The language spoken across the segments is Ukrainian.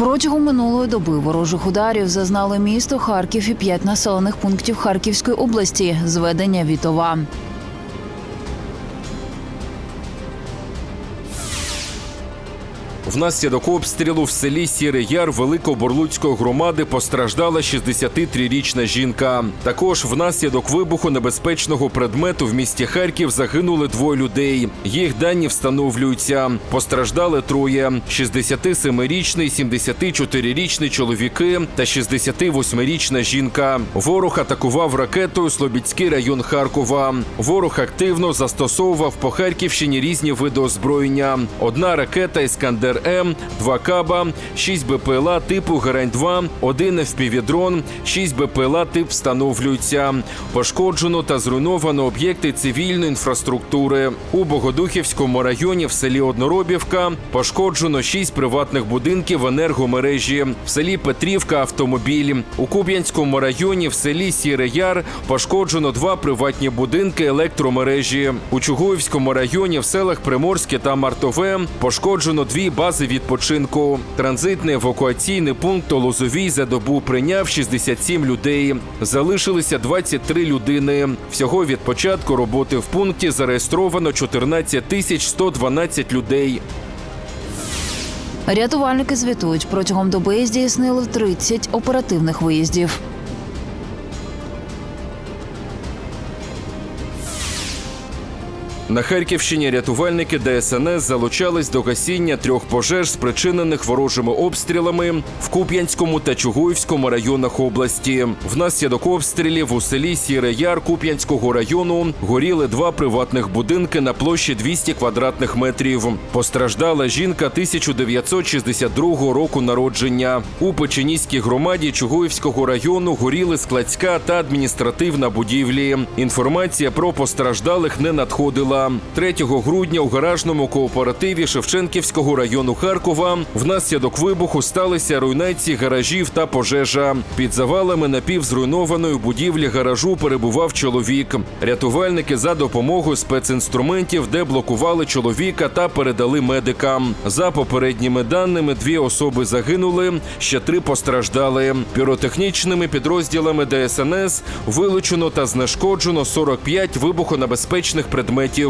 Протягом минулої доби ворожих ударів зазнали місто Харків і п'ять населених пунктів Харківської області. Зведення Вітова. Внаслідок обстрілу в селі Сірий Яр Великоборлуцької громади постраждала 63-річна жінка. Також внаслідок вибуху небезпечного предмету в місті Харків загинули двоє людей. Їх дані встановлюються. Постраждали троє: 67-річний, 74-річний чоловіки та 68-річна жінка. Ворог атакував ракетою Слобідський район Харкова. Ворог активно застосовував по Харківщині різні види озброєння. Одна ракета Іскандер М, два каба, 6 БПЛА типу Герань-2, один FPV-дрон, 6 БПЛА тип встановлюються. Пошкоджено та зруйновано об'єкти цивільної інфраструктури. У Богодухівському районі в селі Одноробівка пошкоджено 6 приватних будинків енергомережі. В селі Петрівка автомобіль. У Куб'янському районі в селі Сірий Яр пошкоджено два приватні будинки електромережі. У Чугуївському районі в селах Приморське та Мартове пошкоджено дві бази відпочинку. Транзитний евакуаційний пункт Лозовій за добу прийняв 67 людей. Залишилися 23 людини. Всього від початку роботи в пункті зареєстровано 14 тисяч 112 людей. Рятувальники звітують, протягом доби здійснили 30 оперативних виїздів. На Харківщині рятувальники ДСНС залучались до гасіння трьох пожеж, спричинених ворожими обстрілами в Куп'янському та Чугуївському районах області. Внаслідок обстрілів у селі Сірий Яр Куп'янського району горіли два приватних будинки на площі 200 квадратних метрів. Постраждала жінка 1962 року народження. У Печеніській громаді Чугуївського району горіли складська та адміністративна будівлі. Інформація про постраждалих не надходила. 3 грудня у гаражному кооперативі Шевченківського району Харкова внаслідок вибуху сталися руйнації гаражів та пожежа. Під завалами напівзруйнованої будівлі гаражу перебував чоловік. Рятувальники за допомогою спецінструментів деблокували чоловіка та передали медикам. За попередніми даними, дві особи загинули, ще три постраждали. Піротехнічними підрозділами ДСНС вилучено та знешкоджено 45 вибухонебезпечних предметів.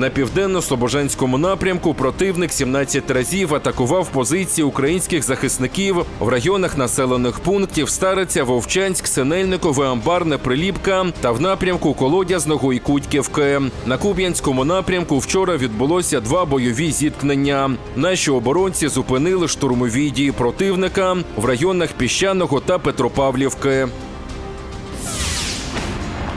На південно-слобожанському напрямку противник 17 разів атакував позиції українських захисників в районах населених пунктів Стариця, Вовчанськ, Синельникове, Амбарне, Приліпка та в напрямку Колодязного і Кутьківки. На Куб'янському напрямку вчора відбулося два бойові зіткнення. Наші оборонці зупинили штурмові дії противника в районах Піщаного та Петропавлівки.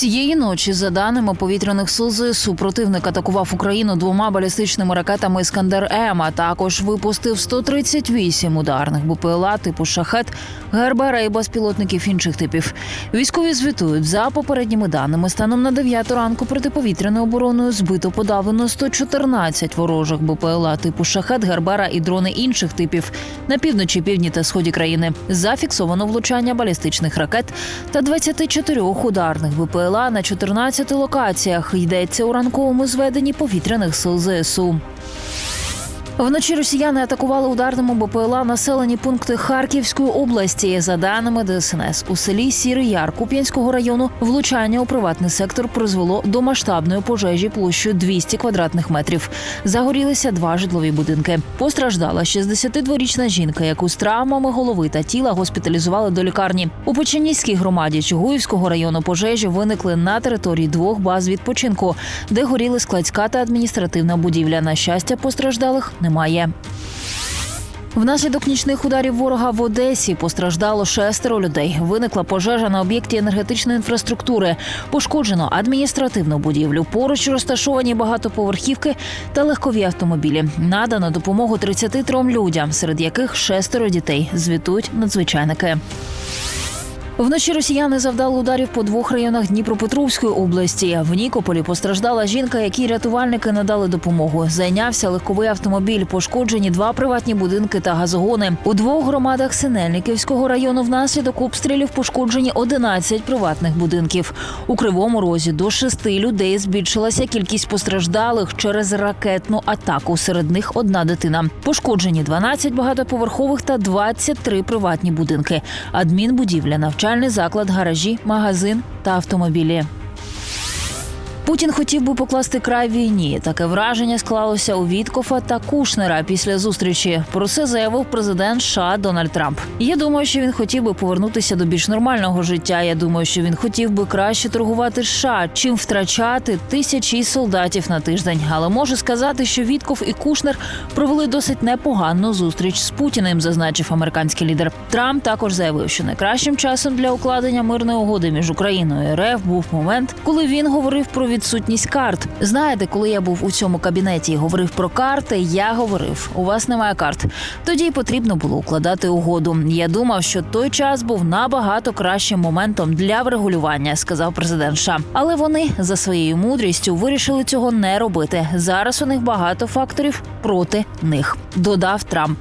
Цієї ночі, за даними повітряних сил ЗСУ, противник атакував Україну двома балістичними ракетами Іскандер М, а також випустив 138 ударних БПЛА типу шахет, Гербера і безпілотників інших типів. Військові звітують за попередніми даними. Станом на 9 ранку протиповітряною обороною збито подавлено 114 ворожих БПЛА типу шахет, Гербера і дрони інших типів на півночі, півдні та сході країни. Зафіксовано влучання балістичних ракет та 24 ударних БПЛА на 14 локаціях. Йдеться у ранковому зведенні повітряних сил ЗСУ. Вночі росіяни атакували ударними БПЛА населені пункти Харківської області. За даними ДСНС, у селі Сірий Яр Куп'янського району влучання у приватний сектор призвело до масштабної пожежі площею 200 квадратних метрів. Загорілися два житлові будинки. Постраждала 62-річна жінка, яку з травмами голови та тіла госпіталізували до лікарні. У Печеніській громаді Чугуївського району пожежі виникли на території двох баз відпочинку, де горіли складська та адміністративна будівля. На щастя, постраждалих немає. Внаслідок нічних ударів ворога в Одесі постраждало шестеро людей. Виникла пожежа на об'єкті енергетичної інфраструктури. Пошкоджено адміністративну будівлю. Поруч розташовані багатоповерхівки та легкові автомобілі. Надано допомогу 33 людям, серед яких шестеро дітей. Звітують надзвичайники. Вночі росіяни завдали ударів по двох районах Дніпропетровської області. В Нікополі постраждала жінка, якій рятувальники надали допомогу. Зайнявся легковий автомобіль. Пошкоджені два приватні будинки та газогони. У двох громадах Синельниківського району внаслідок обстрілів пошкоджені 11 приватних будинків. У Кривому Розі до шести людей збільшилася кількість постраждалих через ракетну атаку. Серед них одна дитина. Пошкоджені 12 багатоповерхових та 23 приватні будинки. Адмінбудівля, навчальний заклад, гаражі, магазин та автомобілі. Путін хотів би покласти край війні. Таке враження склалося у Віткофа та Кушнера після зустрічі. Про це заявив президент США Дональд Трамп. Я думаю, що він хотів би повернутися до більш нормального життя. Я думаю, що він хотів би краще торгувати США, чим втрачати тисячі солдатів на тиждень. Але можу сказати, що Вітков і Кушнер провели досить непогану зустріч з Путіним, зазначив американський лідер. Трамп також заявив, що найкращим часом для укладення мирної угоди між Україною і РФ був момент, коли він говорив про відсутність карт. Знаєте, коли я був у цьому кабінеті і говорив про карти, я говорив: у вас немає карт. Тоді потрібно було укладати угоду. Я думав, що той час був набагато кращим моментом для врегулювання, сказав президент США. Але вони за своєю мудрістю вирішили цього не робити. Зараз у них багато факторів проти них. Додав Трамп.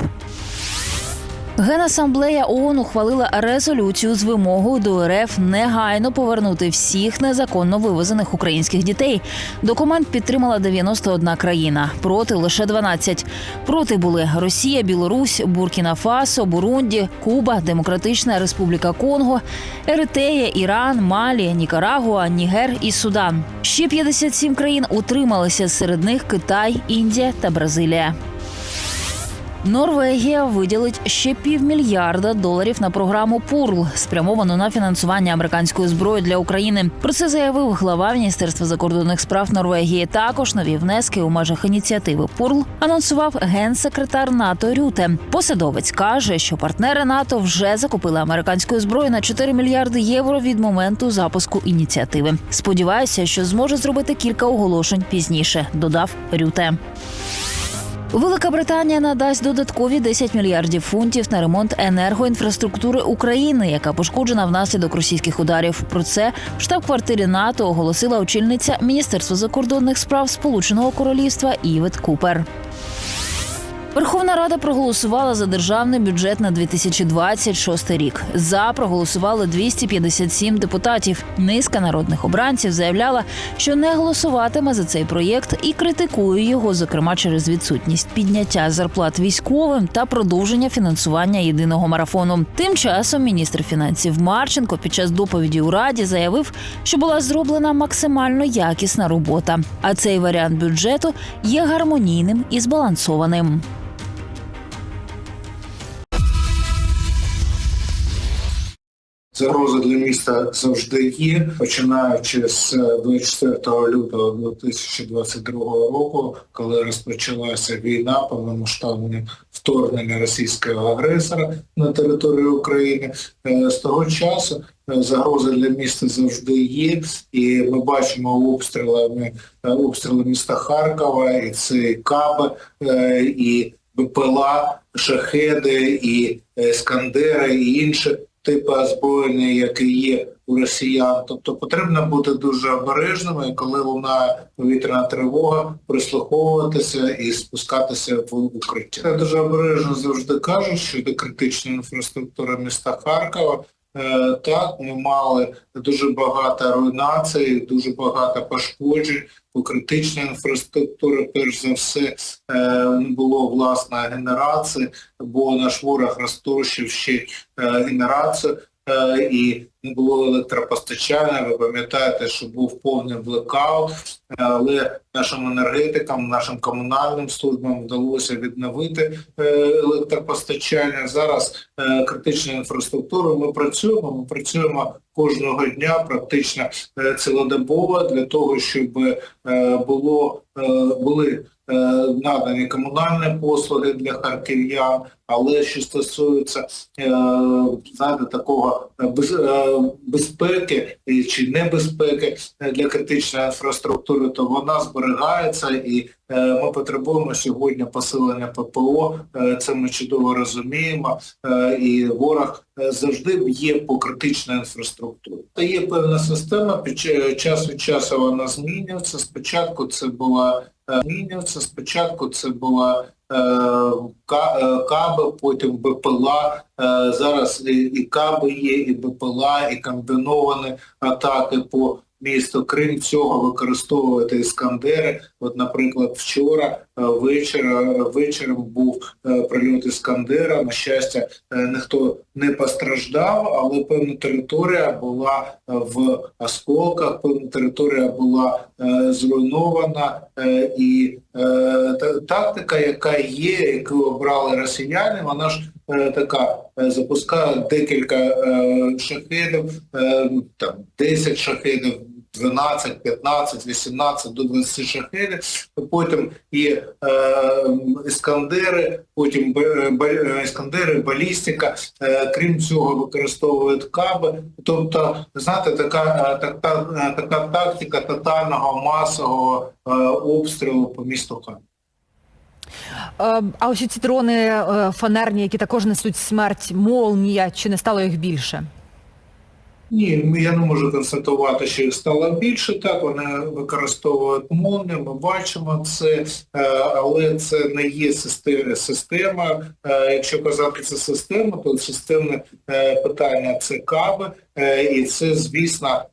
Генасамблея ООН ухвалила резолюцію з вимогою до РФ негайно повернути всіх незаконно вивезених українських дітей. Документ підтримала 91 країна, проти лише 12. Проти були Росія, Білорусь, Буркіна Фасо, Бурунді, Куба, Демократична Республіка Конго, Еритея, Іран, Малі, Нікарагуа, Нігер і Судан. Ще 57 країн утрималися серед них Китай, Індія та Бразилія. Норвегія виділить ще півмільярда доларів на програму ПУРЛ, спрямовану на фінансування американської зброї для України. Про це заявив глава Міністерства закордонних справ Норвегії. Також нові внески у межах ініціативи ПУРЛ анонсував генсекретар НАТО Рюте. Посадовець каже, що партнери НАТО вже закупили американської зброї на 4 мільярди євро від моменту запуску ініціативи. Сподіваюся, що зможе зробити кілька оголошень пізніше. Додав Рюте. Велика Британія надасть додаткові 10 мільярдів фунтів на ремонт енергоінфраструктури України, яка пошкоджена внаслідок російських ударів. Про це в штаб-квартирі НАТО оголосила очільниця Міністерства закордонних справ Сполученого Королівства Івет Купер. Верховна Рада проголосувала за державний бюджет на 2026 рік. За проголосували 257 депутатів. Низка народних обранців заявляла, що не голосуватиме за цей проєкт і критикує його, зокрема через відсутність підняття зарплат військовим та продовження фінансування єдиного марафону. Тим часом міністр фінансів Марченко під час доповіді у раді заявив, що була зроблена максимально якісна робота. А цей варіант бюджету є гармонійним і збалансованим. Загроза для міста завжди є, починаючи з 24 лютого 2022 року, коли розпочалася війна, повномасштабне вторгнення російського агресора на територію України. Е, З того часу е, загроза для міста завжди є, і ми бачимо обстрілами е, обстріли міста Харкова, і це Каби, е, і БПЛА, шахеди, і Іскандери, і інші типи озброєння, які є у росіян. Тобто потрібно бути дуже обережними, коли лунає повітряна тривога, прислуховуватися і спускатися в укриття. Я дуже обережно завжди кажу, що до критичної інфраструктури міста Харкова. Е, Так, ми мали дуже багато руйнацій, дуже багато пошкоджень у інфраструктура, інфраструктурі, перш за все, е, не було власної генерації, бо наш ворог розтрощив ще е, генерацію і не було електропостачання. Ви пам'ятаєте, що був повний блекаут, але нашим енергетикам, нашим комунальним службам вдалося відновити е, електропостачання. Зараз е, критична інфраструктура. Ми працюємо, ми працюємо кожного дня, практично е, цілодобово для того, щоб було були надані комунальні послуги для харків'ян, але що стосується знаєте, такого безпеки чи небезпеки е, для критичної інфраструктури, то вона зберігається і е, ми потребуємо сьогодні посилення ППО. Е, Це ми чудово розуміємо. І ворог завжди б'є по критичній інфраструктурі. Та є певна система, час від часу вона змінюється. Спочатку це була змінюється. Спочатку це була е, е, каби, потім БПЛА. Е, Зараз і, каби є, і БПЛА, і комбіновані атаки по місту. Крім цього, використовувати іскандери. От, наприклад, вчора е, вечора, вечором був е, прильот іскандера. На щастя, е, ніхто не постраждав, але певна територія була е, в осколках, певна територія була е, зруйнована, е, і е, тактика, яка є, яку обрали росіяни, вона ж е, така е, запускає декілька е, шахедів, е, там 10 шахедів. 12, 15, 18 до 20 шахедів, потім є е, іскандери, потім іскандери, балістика, е, крім цього використовують каби. Тобто, знаєте, така, е, така, е, така тактика тотального масового обстрілу по місту. Е, А ось ці дрони фанерні, які також несуть смерть, молнія, чи не стало їх більше? Ні, я не можу констатувати, що їх стало більше. Так, вони використовують мони, ми бачимо це, е, але це не є система. Е, Якщо казати це система, то системне е, питання це каби, е, і це, звісно,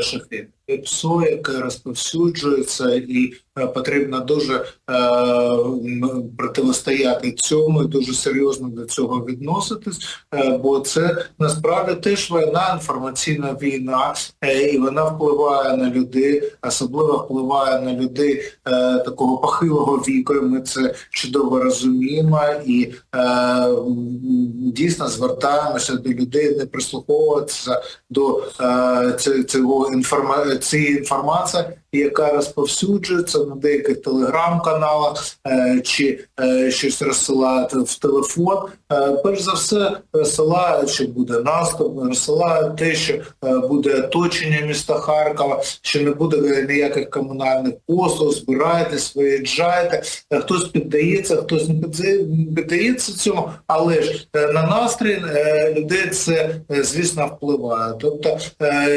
шахи. ПСО, яке розповсюджується, і е, потрібно дуже е, м, противостояти цьому і дуже серйозно до цього відноситись, е, бо це насправді теж війна, інформаційна війна, е, і вона впливає на людей, особливо впливає на людей е, такого похилого віку. і Ми це чудово розуміємо і е, дійсно звертаємося до людей, не прислуховуватися до е, цього інформа... цієї інформації, яка розповсюджується на деяких телеграм-каналах е, чи е, щось розсилають в телефон. Е, перш за все розсилають, що буде наступ, розсилають те, що буде оточення міста Харкова, що не буде ніяких комунальних послуг, збирайтесь, виїжджайте. Хтось піддається, хтось не піддається цьому, але ж на настрій людей це, звісно, впливає. Тобто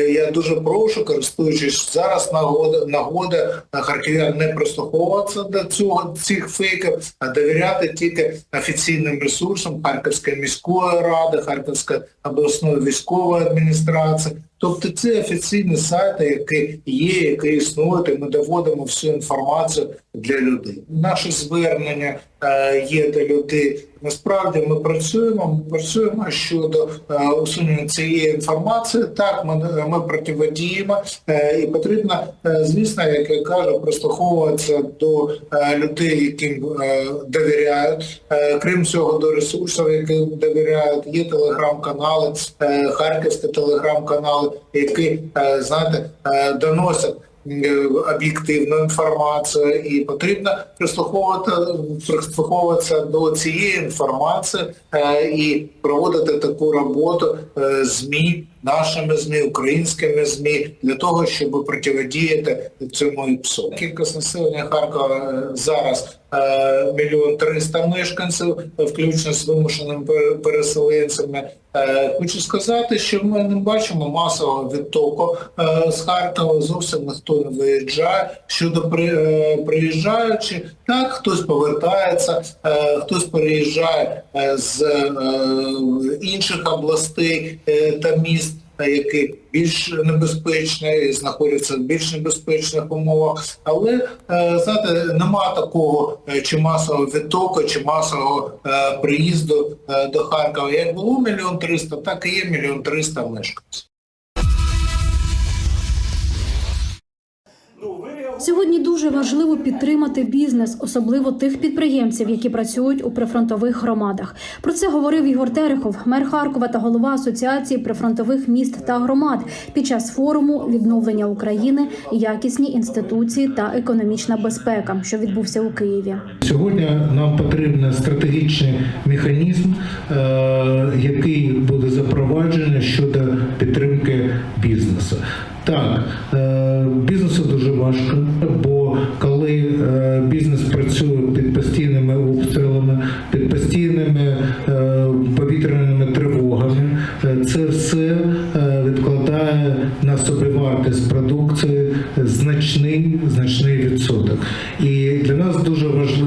я дуже прошу, користуючись зараз нагода, нагода харків'ян не прислуховуватися до цього цих фейків, а довіряти тільки офіційним ресурсам Харківської міської ради, Харківської обласної військової адміністрації. Тобто це офіційні сайти, які є, які існують, і ми доводимо всю інформацію для людей. Наше звернення е, є до людей. Насправді ми працюємо, ми працюємо щодо е, усунення цієї інформації. Так, ми, ми противодіємо, е, і потрібно, звісно, як я кажу, прислуховуватися до людей, яким довіряють. Крім цього, до ресурсів, яким довіряють, є телеграм-канали, харківські телеграм-канали, які, е, знаєте, е, доносять е, об'єктивну інформацію і потрібно прислуховувати прислуховуватися до цієї інформації і проводити таку роботу ЗМІ, нашими ЗМІ, українськими ЗМІ для того, щоб протидіяти цьому ІПСО. Кількість населення Харкова е, зараз е, мільйон триста мешканців, включно з вимушеними переселенцями. Е, Хочу сказати, що ми не бачимо масового відтоку з Харкова, зовсім ніхто не виїжджає. Щодо приїжджаючи, так, хтось повертається, хтось переїжджає з інших областей та міст. Які більш небезпечний, знаходяться в більш небезпечних умовах, але е, знаєте, нема такого е, чи масового відтоку, чи масового е, приїзду до Харкова. Як було мільйон триста, так і є мільйон триста мешканців. Сьогодні дуже важливо підтримати бізнес, особливо тих підприємців, які працюють у прифронтових громадах. Про це говорив Ігор Терехов, мер Харкова та голова асоціації прифронтових міст та громад під час форуму відновлення України, якісні інституції та економічна безпека, що відбувся у Києві. Сьогодні нам потрібен стратегічний механізм, е, який буде запроваджений щодо підтримки бізнесу. Так, е, бізнесу дуже важко, бо коли е, бізнес працює під постійними обстрілами, під постійними е, повітряними тривогами, це все відкладає на собівартість продукції значний значний відсоток. І для нас дуже важливо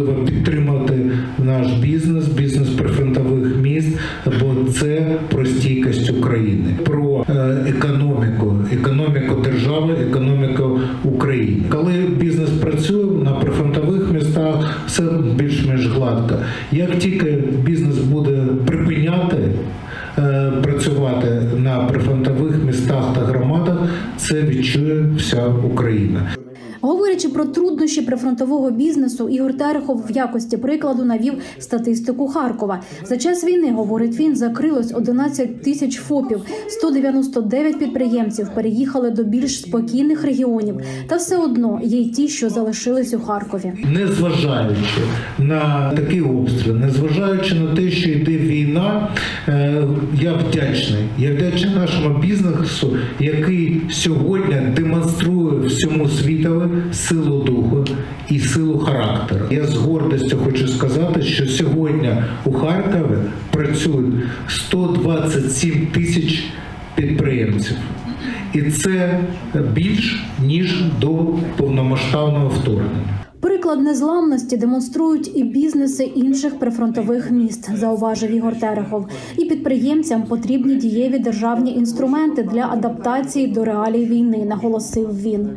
прифронтового бізнесу, Ігор Терехов в якості прикладу навів статистику Харкова. За час війни, говорить він, закрилось 11 тисяч ФОПів, 199 підприємців переїхали до більш спокійних регіонів. Та все одно є й ті, що залишились у Харкові. Незважаючи на такий обстріл, незважаючи на те, що йде війна, е, я вдячний. Я вдячний нашому бізнесу, який сьогодні демонструє всьому світові силу духу і силу характеру. Я з гордістю хочу сказати, що сьогодні у Харкові працюють 127 тисяч підприємців. І це більш ніж до повномасштабного вторгнення. Приклад незламності демонструють і бізнеси інших прифронтових міст, зауважив Ігор Терехов. І підприємцям потрібні дієві державні інструменти для адаптації до реалій війни, наголосив він.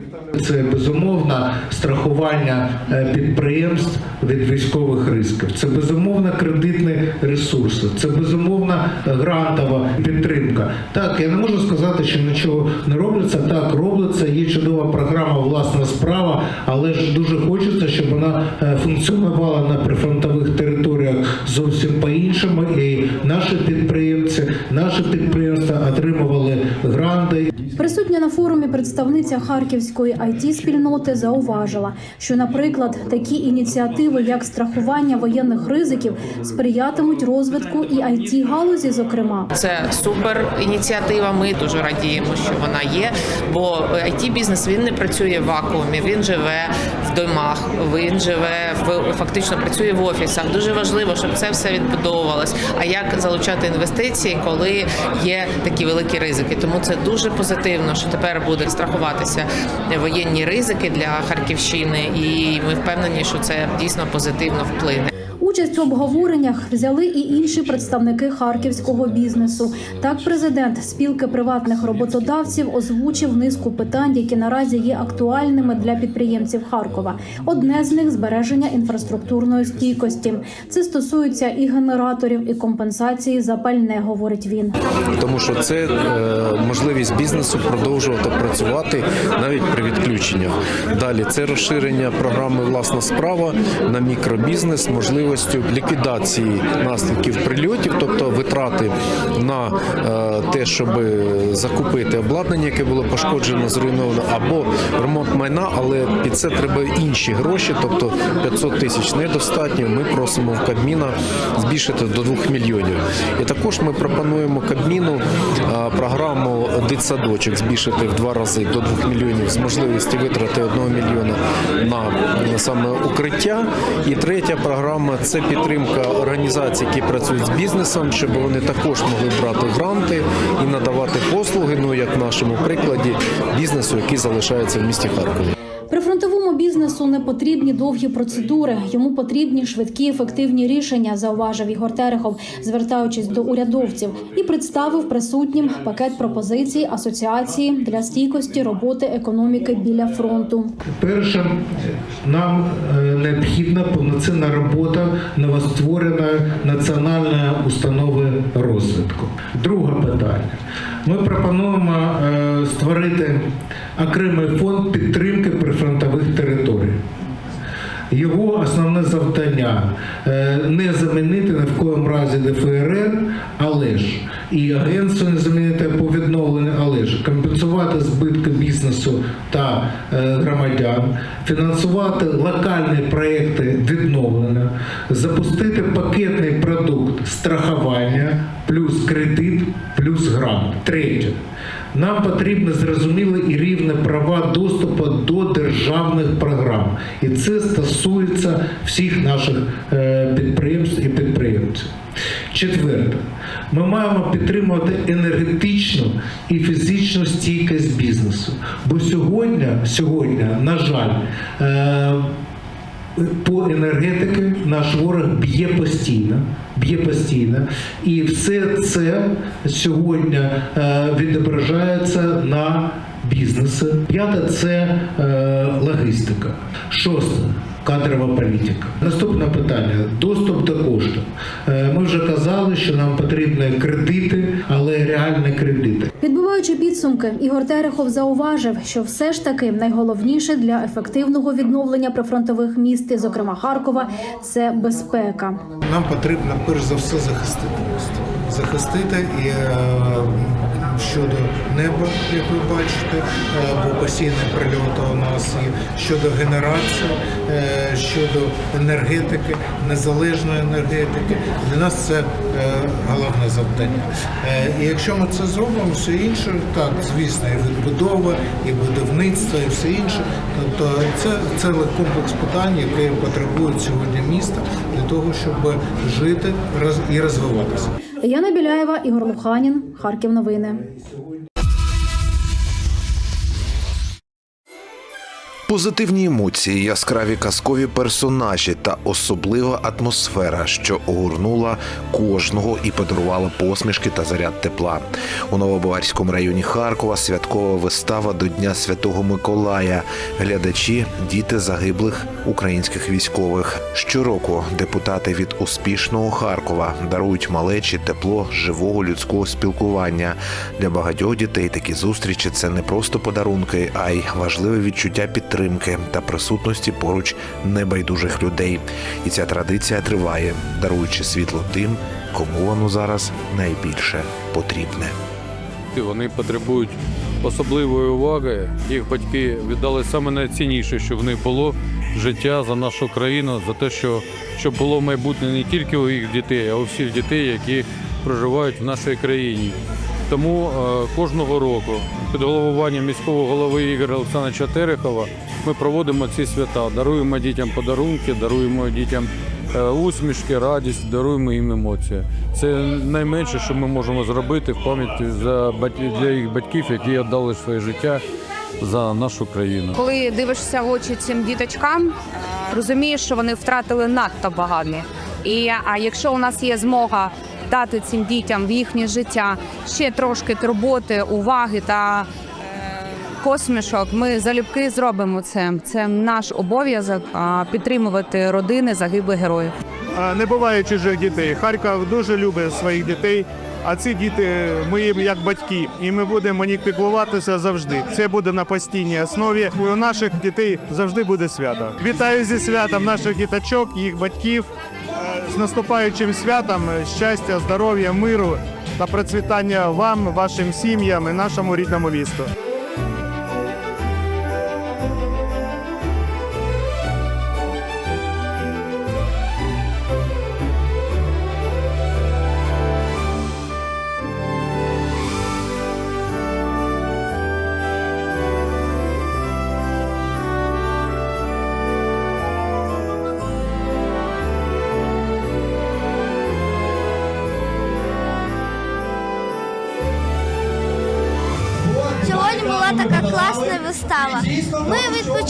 Це безумовно страхування е, підприємств від військових ризиків. Це безумовно кредитні ресурси. Це безумовно грантова підтримка. Так, я не можу сказати, що нічого не робиться. Так, робиться. Є чудова програма Власна справа, але ж дуже хочеться, щоб вона е, функціонувала на прифронтових територіях зовсім по-іншому. І наші підприємці, наші підприємства отримували гранти Присутня на форумі представниця харківської it спільноти зауважила, що, наприклад, такі ініціативи, як страхування воєнних ризиків, сприятимуть розвитку і it галузі, зокрема. Це супер ініціатива. Ми дуже радіємо, що вона є. Бо it бізнес він не працює в вакуумі. Він живе в домах, він живе в фактично працює в офісах. Дуже важливо, щоб це все відбудовувалось. А як залучати інвестиції, коли є такі великі ризики? Тому це дуже позитивно, що тепер буде страхуватися воєнні ризики для Харківщини, і ми впевнені, що це дійсно позитивно вплине. Участь у обговореннях взяли і інші представники харківського бізнесу. Так, президент спілки приватних роботодавців озвучив низку питань, які наразі є актуальними для підприємців Харкова. Одне з них збереження інфраструктурної стійкості. Це стосується і генераторів, і компенсації за пальне, говорить він. тому що це е, можливість бізнесу продовжувати працювати навіть при відключеннях. Далі це розширення програми Власна справа на мікробізнес, можливістю ліквідації наслідків прильотів, тобто витрати на е, те, щоб закупити обладнання, яке було пошкоджено, зруйновано, або ремонт майна, але під це треба інші гроші, тобто 500 тисяч недостатньо. Ми просимо в Кабміна збільшити до 2 мільйонів. І також ми пропонуємо Кабміну е, програму дитсадочок збільшити в два рази до 2 мільйонів з можливості витрати 1 мільйона на саме укриття. І третя програма це підтримка організацій, які працюють з бізнесом, щоб вони також могли брати гранти і надавати послуги. Ну як в нашому прикладі бізнесу, який залишається в місті Харкові. Бізнесу не потрібні довгі процедури. Йому потрібні швидкі, ефективні рішення, зауважив Ігор Терехов, звертаючись до урядовців, і представив присутнім пакет пропозицій асоціації для стійкості роботи економіки біля фронту. Перше, нам е, необхідна повноцінна робота новоствореної національної установи розвитку. Друге питання. Ми пропонуємо е, створити окремий фонд підтримки прифронтових територій. Його основне завдання е, не замінити ні в коєму разі ДФРР, але ж і агентство не замінити по відновленню, але ж компенсувати збитки бізнесу та е, громадян, фінансувати локальні проекти відновлення, запустити пакетний продукт страхування, плюс кредит, плюс грант. Третє. Нам потрібно зрозуміле і рівне права доступу до державних програм, і це стосується всіх наших е, підприємств і підприємців. Четверте, ми маємо підтримувати енергетичну і фізичну стійкість бізнесу. Бо сьогодні, сьогодні, на жаль, е, по енергетики наш ворог б'є постійно, б'є постійно, і все це сьогодні е, відображається на бізнесі. П'яте це е, логістика. Шосте. Кадрова політика. Наступне питання: доступ до коштів. Е, Ми вже казали, що нам потрібні кредити, але реальні кредити. Підбиваючи підсумки, Ігор Терехов зауважив, що все ж таки найголовніше для ефективного відновлення прифронтових міст, і, зокрема Харкова, це безпека. Нам потрібно перш за все захистити місто. Захистити і е, щодо неба, як ви бачите, е, бо постійні прильоти у нас є щодо генерації, е, щодо енергетики, незалежної енергетики. Для нас це головне завдання. Е, І якщо ми це зробимо, все інше, так, звісно, і відбудова, і будівництво, і все інше. Тобто це цілий комплекс питань, які потребують сьогодні міста для того, щоб жити і розвиватися. Яна Біляєва, Ігор Луханін, Харків. Новини. Позитивні емоції, яскраві казкові персонажі та особлива атмосфера, що огорнула кожного і подарувала посмішки та заряд тепла. У Новобаварському районі Харкова святкова вистава до Дня Святого Миколая. Глядачі діти загиблих українських військових. Щороку депутати від успішного Харкова дарують малечі тепло живого людського спілкування. Для багатьох дітей такі зустрічі це не просто подарунки, а й важливе відчуття підтримки та присутності поруч небайдужих людей. І ця традиція триває, даруючи світло тим, кому воно зараз найбільше потрібне. Вони потребують особливої уваги. Їх батьки віддали саме найцінніше, що в них було життя за нашу країну, за те, що щоб було майбутнє не тільки у їх дітей, а у всіх дітей, які проживають в нашій країні. Тому е, кожного року під головуванням міського голови Ігоря Олександровича Терехова ми проводимо ці свята, даруємо дітям подарунки, даруємо дітям е, усмішки, радість, даруємо їм емоції. Це найменше, що ми можемо зробити в пам'яті за для їх батьків, які віддали своє життя за нашу країну. Коли дивишся в очі цим діточкам, розумієш, що вони втратили надто багато. І а якщо у нас є змога дати цим дітям в їхнє життя ще трошки турботи, уваги та е, посмішок, ми залюбки зробимо це. Це наш обов'язок підтримувати родини загиблих героїв. Не буває чужих дітей. Харків дуже любить своїх дітей. А ці діти ми їм як батьки, і ми будемо них піклуватися завжди. Це буде на постійній основі. У наших дітей завжди буде свято. Вітаю зі святом наших діточок, їх батьків. З наступаючим святом щастя, здоров'я, миру та процвітання вам, вашим сім'ям і нашому рідному місту.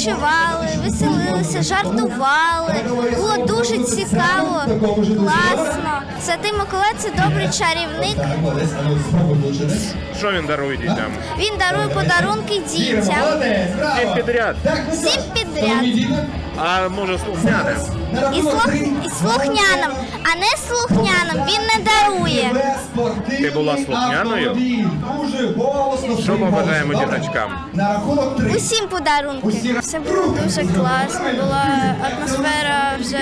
Відпочивали, веселилися, жартували. Було дуже цікаво, класно. Святий Миколай це добрий чарівник. Що він дарує дітям? Він дарує подарунки дітям. Всім підряд. Всім підряд. А може слухняне? І, слух... і слухняним, а не слухняним він не дарує. Ти була слухняною? Що ми бажаємо діточкам? Усім подарунки. Все було дуже класно. Була атмосфера вже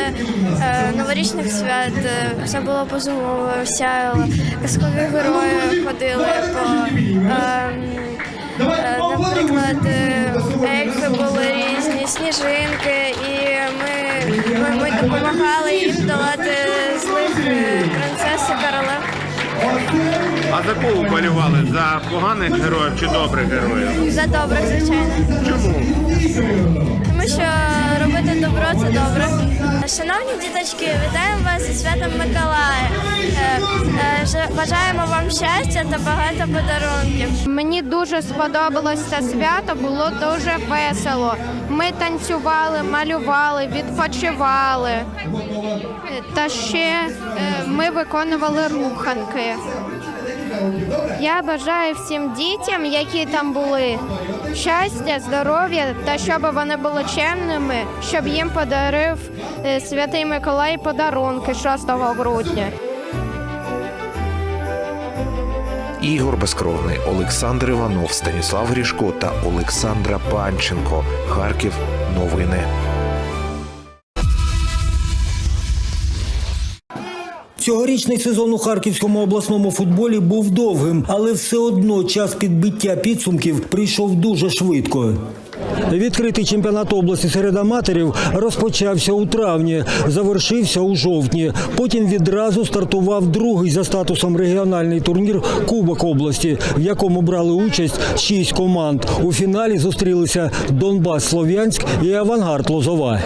е, новорічних свят. е, Все було позумово, сяяло. Казкові герої ходили по. е, е, Наприклад, е, ельфи були різні, сніжинки, і ми, ми, ми допомагали їм долати е, королев. А за кого полювали? За поганих героїв чи добрих героїв? За добрих, звичайно. Чому? Що робити добро це добре. Шановні діточки, вітаємо вас зі святом Миколая. Е, е, Бажаємо вам щастя та багато подарунків. Мені дуже сподобалось це свято, було дуже весело. Ми танцювали, малювали, відпочивали. Та ще е, ми виконували руханки. Я бажаю всім дітям, які там були, щастя, здоров'я та щоб вони були чемними, щоб їм подарив е, Святий Миколай подарунки 6 грудня. Ігор Безкровний, Олександр Іванов, Станіслав Грішко та Олександра Панченко. Харків. Новини. Цьогорічний сезон у харківському обласному футболі був довгим, але все одно час підбиття підсумків прийшов дуже швидко. Відкритий чемпіонат області серед аматорів розпочався у травні, завершився у жовтні. Потім відразу стартував другий за статусом регіональний турнір Кубок області, в якому брали участь шість команд. У фіналі зустрілися Донбас Слов'янськ і Авангард Лозова.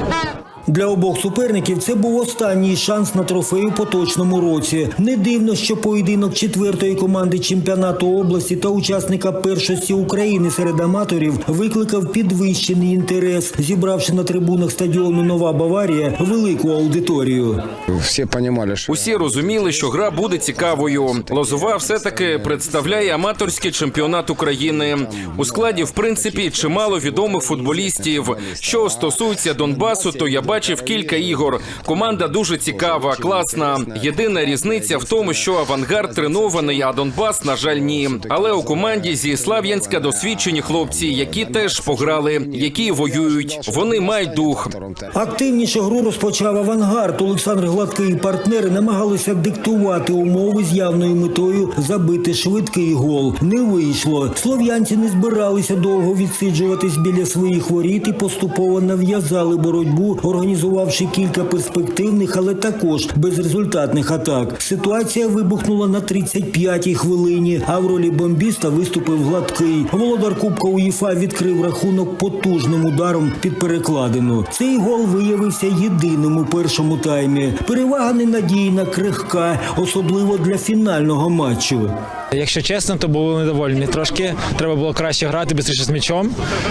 Для обох суперників це був останній шанс на трофей у поточному році. Не дивно, що поєдинок четвертої команди чемпіонату області та учасника першості України серед аматорів викликав підвищений інтерес, зібравши на трибунах стадіону Нова Баварія велику аудиторію. Всі розуміли, що Усі розуміли, що гра буде цікавою. Лозова все-таки представляє аматорський чемпіонат України. У складі, в принципі, чимало відомих футболістів. Що стосується Донбасу, то я бачив кілька ігор. Команда дуже цікава, класна. Єдина різниця в тому, що авангард тренований, а Донбас, на жаль, ні. Але у команді зі Слав'янська досвідчені хлопці, які теж пограли, які воюють. Вони мають дух. Активніше гру розпочав авангард. Олександр Гладкий і партнери намагалися диктувати умови з явною метою забити швидкий гол. Не вийшло. Слов'янці не збиралися довго відсиджуватись біля своїх воріт і поступово нав'язали боротьбу, організувавши кілька перспективних, але також безрезультатних атак. Ситуація вибухнула на 35-й хвилині. А в ролі бомбіста виступив гладкий. Володар Кубка УЄФА відкрив рахунок потужним ударом під перекладину. Цей гол виявився єдиним у першому таймі. Перевага ненадійна, крихка, особливо для фінального матчу. Якщо чесно, то були недовольні. Трошки треба було краще грати швидше з м'ячом.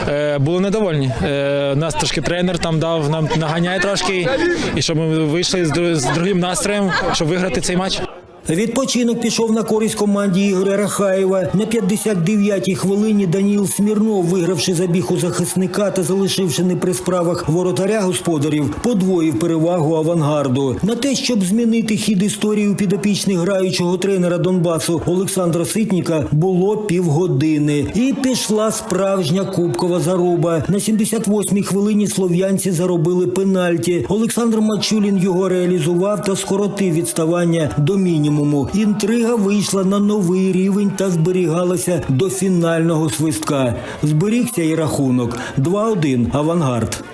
Е, були недовольні. Е, нас трошки тренер там дав нам наганяй трошки, і щоб ми вийшли з другим настроєм, щоб виграти цей матч. Відпочинок пішов на користь команді Ігоря Рахаєва. На 59-й хвилині Даніл Смірнов, вигравши забіг у захисника та залишивши не при справах воротаря господарів, подвоїв перевагу авангарду. На те, щоб змінити хід історії підопічних граючого тренера Донбасу Олександра Ситніка, було півгодини. І пішла справжня кубкова заруба. На 78-й хвилині слов'янці заробили пенальті. Олександр Мачулін його реалізував та скоротив відставання до мінімуму. Інтрига вийшла на новий рівень та зберігалася до фінального свистка. Зберігся і рахунок 2-1 авангард.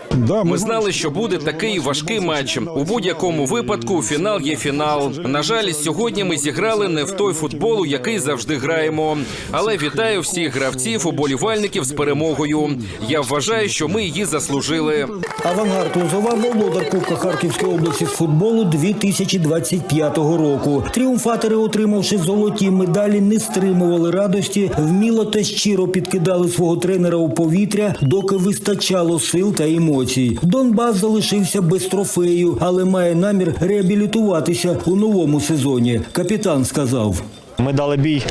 Ми знали, що буде такий важкий матч. У будь-якому випадку фінал є фінал. На жаль, сьогодні ми зіграли не в той футбол, у який завжди граємо. Але вітаю всіх гравців, уболівальників з перемогою. Я вважаю, що ми її заслужили. Авангард Лозова володар Кубка Харківської області з футболу 2025 року. Тріумфатори, отримавши золоті медалі, не стримували радості, вміло та щиро підкидали свого тренера у повітря, доки вистачало сил та емоцій. Донбас залишився без трофею, але має намір реабілітуватися у новому сезоні. Капітан сказав. Ми дали бій.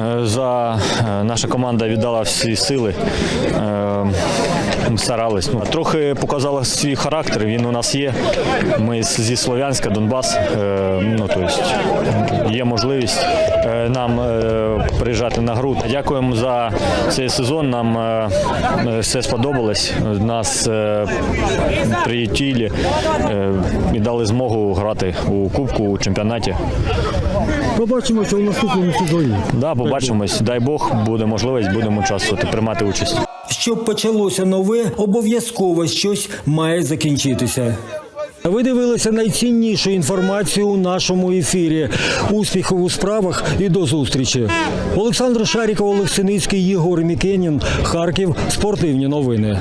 е, За е, наша команда віддала всі сили. Старались. Ну, трохи показала свій характер. Він у нас є. Ми зі Слов'янська, Донбас. Е, Ну тобто є можливість е, нам е, приїжджати на гру. Дякуємо за цей сезон. Нам все сподобалось. Нас приютілі е, і дали змогу грати у кубку у чемпіонаті. Побачимося у наступному сезоні. Да, побачимось. Дай Бог, буде можливість, будемо участвувати, приймати участь. Щоб почалося нове, обов'язково щось має закінчитися. Ви дивилися найціннішу інформацію у нашому ефірі. Успіхів у справах і до зустрічі. Олександр Шаріков, Олексиницький, Єгор Мікенін, Харків. Спортивні новини.